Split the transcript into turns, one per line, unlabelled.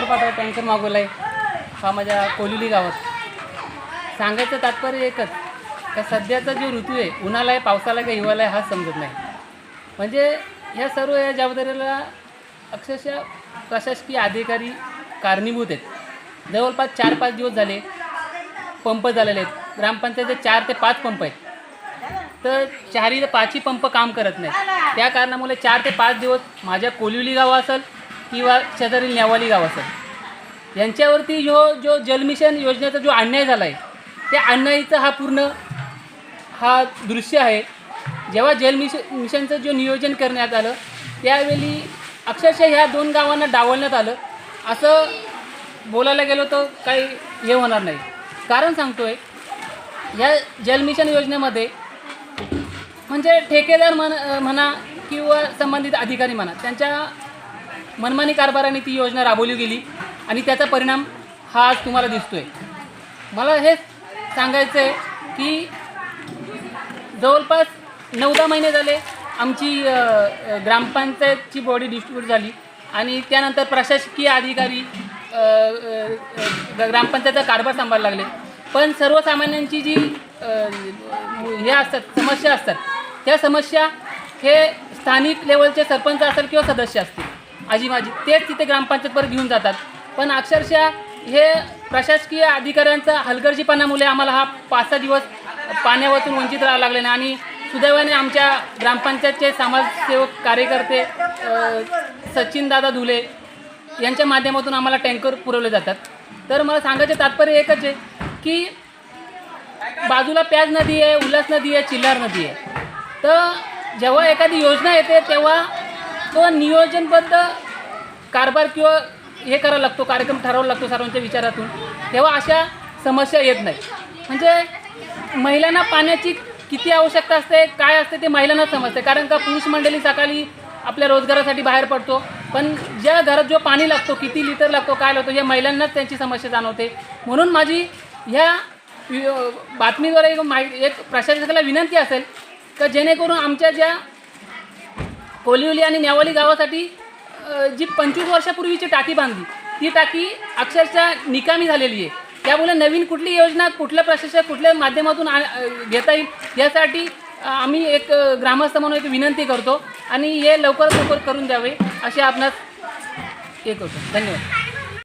Tanker मागवला आहे हा माझ्या कोलिली गावात. सांगायचं तात्पर्य एकच का सध्याचा जो ऋतू आहे उन्हाळा आहे पावसाला आहे का हिवाळा आहे हाच समजत नाही. म्हणजे ह्या सर्व या जबाबदारीला अक्षरशः प्रशासकीय अधिकारी कारणीभूत आहेत. जवळपास चार पाच दिवस झाले पंप झालेले आहेत. ग्रामपंचायतीचे चार ते पाच पंप आहेत. तर चारही पाचही पंप काम करत नाही त्या कारणामुळे चार ते पाच दिवस माझ्या कोलिवली गाव असेल किंवा शेजारील नेवाली गाव असेल. यांच्यावरती जो जो जलमिशन योजनेचा जो अन्याय झाला आहे त्या अन्यायीचा हा पूर्ण हा दृश्य आहे. जेव्हा जलमिशन मिशनचं जो नियोजन करण्यात आलं त्यावेळी अक्षरशः ह्या दोन गावांना डावलण्यात आलं. असं बोलायला गेलो तर काही हे होणार नाही. कारण सांगतो आहे या जलमिशन योजनेमध्ये म्हणजे ठेकेदार म्हण म्हणा किंवा संबंधित अधिकारी म्हणा त्यांच्या मनमानी कारभाराने ती योजना राबवली गेली आणि त्याचा परिणाम हा आज तुम्हाला दिसतो आहे मला हेच सांगायचं आहे की जवळपास नऊ दहा महिने झाले आमची ग्रामपंचायतची बॉडी डिस्ट्रीब्यूट झाली आणि त्यानंतर प्रशासकीय अधिकारी ग्रामपंचायतचा कारभार सांभाळायला लागले. पण सर्वसामान्यांची जी हे असतात समस्या असतात त्या समस्या हे स्थानिक लेवलचे सरपंच असेल किंवा सदस्य असतील. आजी माझी तेच तिथे ग्रामपंचायतवर घेऊन जातात. पण अक्षरशः हे प्रशासकीय अधिकाऱ्यांचा हलगर्जीपणामुळे आम्हाला हा पाच सहा दिवस पाण्यापासून वंचित राहावं लागले नाही. आणि सुदैवाने आमच्या ग्रामपंचायतचे समाजसेवक कार्यकर्ते सचिनदादा धुले यांच्या माध्यमातून आम्हाला टँकर पुरवले जातात. तर मला सांगायचं तात्पर्य एकच आहे की बाजूला प्याज नदी आहे उल्हास नदी आहे चिल्लार नदी आहे. तर जेव्हा एखादी योजना येते तेव्हा तो नियोजनबद्ध कारभार किंवा हे करायला लागतो कार्यक्रम ठरवावा लागतो सर्वांच्या विचारातून. तेव्हा अशा समस्या येत नाही म्हणजे महिलांना पाण्याची किती आवश्यकता असते काय असते ते महिलांनाच समजते. कारण का पुरुष मंडळी सकाळी आपल्या रोजगारासाठी बाहेर पडतो. पण ज्या घरात जो पाणी लागतो किती लिटर लागतो काय लागतो हे महिलांनाच त्यांची समस्या जाणवते. म्हणून माझी ह्या बातमीद्वारे एक माहि एक प्रशासकाला विनंती असेल का जेणेकरून आमच्या ज्या कोलिवली आणि न्यावली गावासाठी जी पंचवीस वर्षापूर्वीची टाकी बांधली ती टाकी अक्षरशः निकामी झालेली आहे. त्यामुळे नवीन कुठली योजना कुठल्या प्रशासन कुठल्या माध्यमातून घेता येईल यासाठी आम्ही एक ग्रामस्थ म्हणून एक विनंती करतो आणि हे लवकरात लवकर करून द्यावे असे आपणास हे करतो. धन्यवाद.